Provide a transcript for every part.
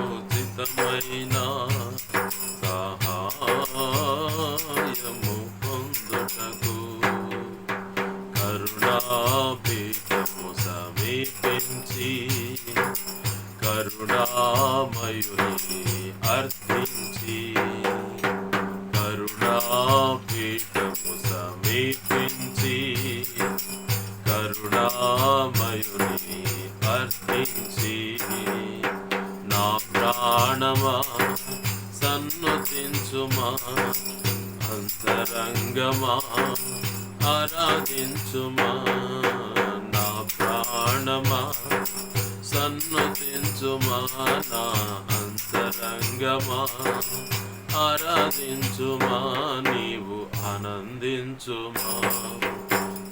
సమయోచితమైన సహాయము పొందుటకు కరుణాపీఠము సమీపించి కరుణామయుని అర్థించి కరుణాపీఠము సమీపించి కరుణామయుని అర్పించి నా ప్రాణమా సన్నుతించుమా? అంతరంగమా ఆరాధించుమా? నా ప్రాణమా సన్నుతించుమా? నా అంతరంగమా ఆరాధించుమా? నీవు ఆనందించుమా?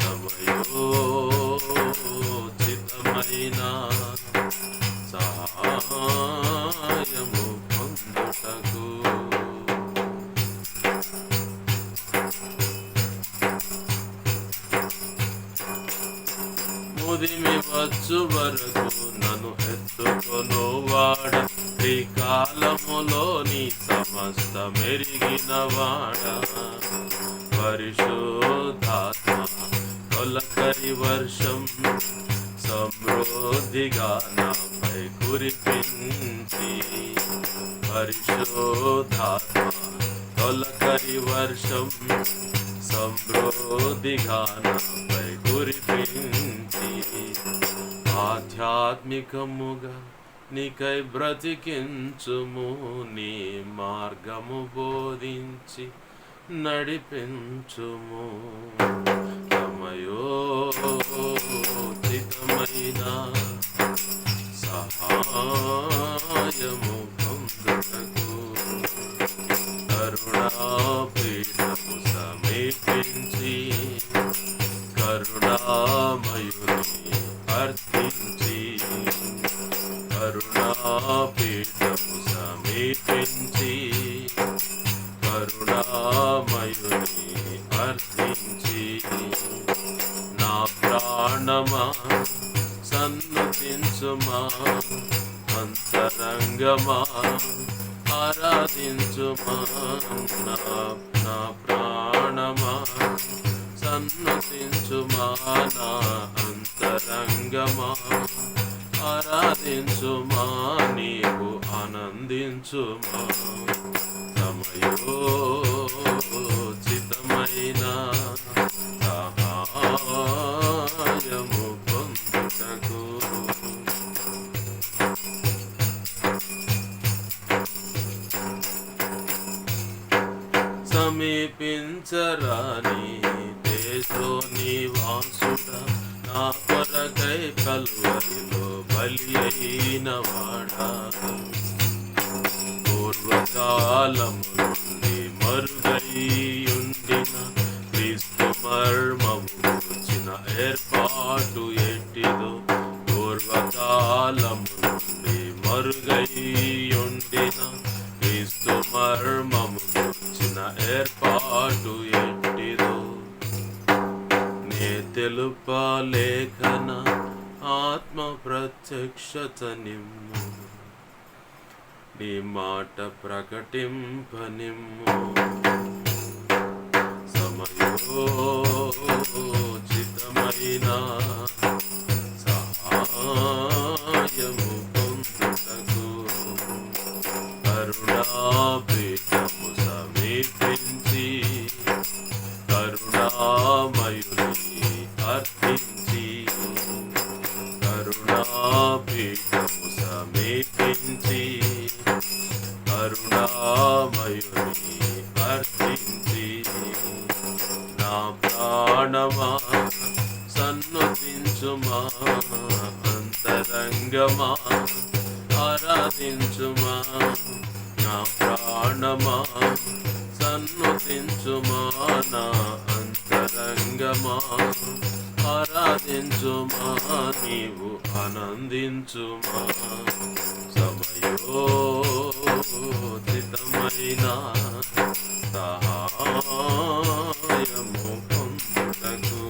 సమయోచితమైన వచ్చు వరకు నన్ను ఎత్తుకొను వాడ శ్రీకాలములో నీ సమస్త మెరిగిన వాడ పరిశోధాత్మ తొలకరి వర్షం సమృద్ధిగా నాపై కురిపించి పరిశోధాత్మ తొలకరి వర్షం సమృద్ధిగా నాపై కురిపించి ఆధ్యాత్మికముగా నీకై బ్రతికించుము నీ మార్గము బోధించి నడిపించుము. తమయోచితమైన సహా సమీపించి కరుణామయుని అర్థించి నా ప్రాణమా సన్నుతించుమా అంతరంగమా ఆరాధించుమా నా నా ప్రాణమా సన్నతించుమా నా అంతరంగమా ఆరాధించుమా నీవు ఆనందించుమా. సమయోచితమైన సహాయము పొందుటకు. సమీపించరాని దేశో నివాసుడ నా కొరకై కల్వరిలో బలి అయిన వాడా? పూర్వకాలము నుండి నే తెలుపలేఖన ఆత్మ ప్రత్యక్షత నిమ్ము నీ మాట ప్రకటింపనిమ్ము. సమయో కరుణాపీఠము సమీపించి కరుణామయుని అర్చించి నా ప్రాణమా సన్నుతించుమా అంతరంగమా ఆరాధించుమా నా ప్రాణమా నన్ను నా అంతరంగమా? ఆరాధించుమా నీవు ఆనందించుమా? సమయోచితమైన సహాయము పొందుటకు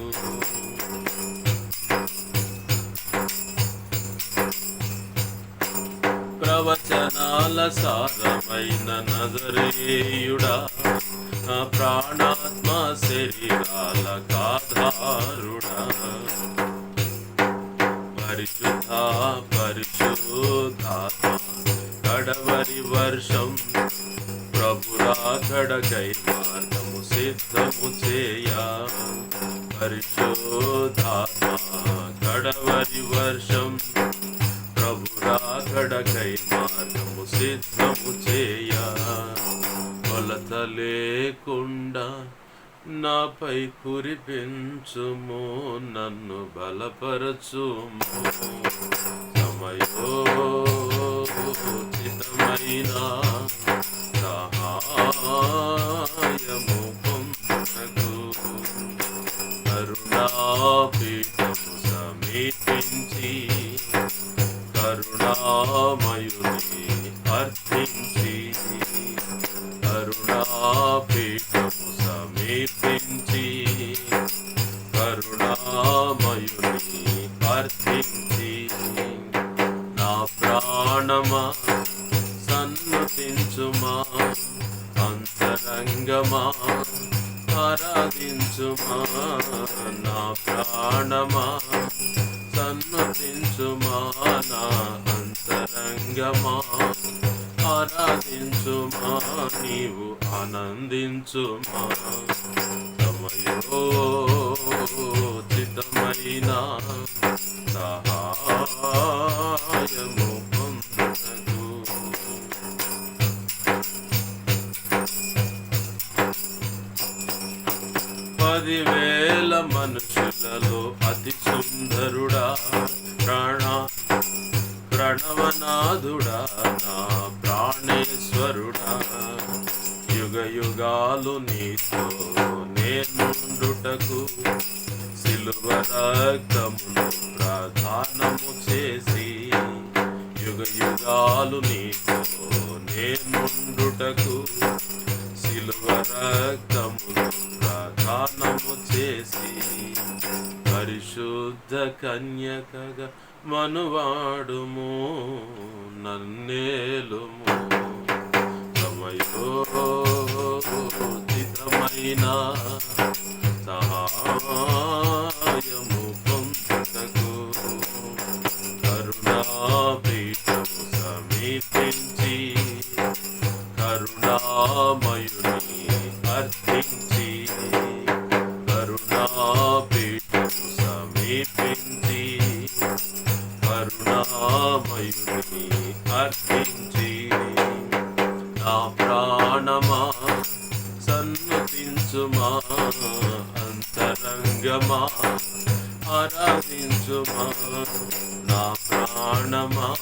సారమైన నజరేయుడా ప్రాణాత్మ శరీరాల కాధారుణ. పరిశుద్ధ పరిశుద్ధాత్మ కడవరి వర్షం. ప్రభురాకడకై మార్గము సిద్ధము చేయ. పరిశోధాత్మ కడవరి వర్షం. ప్రభురాకడకై మార్గము సిద్ధము లేకుండా నాపై కురిపించుము నన్ను బలపరచుము. సమయోచితమైన కరుణాపీఠము సమీపించి కరుణామయుని అర్థించి నా ప్రాణమా సన్నుతించుమా అంతరంగమా ఆరాధించుమా నా ప్రాణమా సన్నుతించుమా నా అంతరంగమా ఆరాధించుమా నీవు ఆనందించుమా. సమయోచితమైన సహాయము పొందకు పదివేల మనుషులలో అతి సుందరుడా ప్రాణ ప్రణవనాథుడా నా యుగాలు నీతో నేనుండుటకు సిలువ రక్తమును ప్రధానము చేసి యుగ యుగాలు నీతో నేనుండుటకు సిలువ రక్తమును ప్రధానము చేసి పరిశుద్ధ కన్యకగా మనువాడుము నన్నేలుము. సమయోచితమైన సహాయము పొందుటకు కరుణాపీఠము సమీపించి కరుణామయుని అర్థించి కరుణాపీఠము సమీపించి కరుణామయుని ఆరాధించుమా నా ప్రాణమా?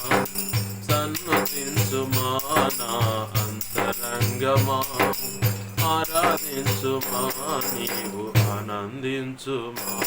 సన్నుతించుమా నా అంతరంగమా? ఆరాధించుమా నీవు ఆనందించుమా?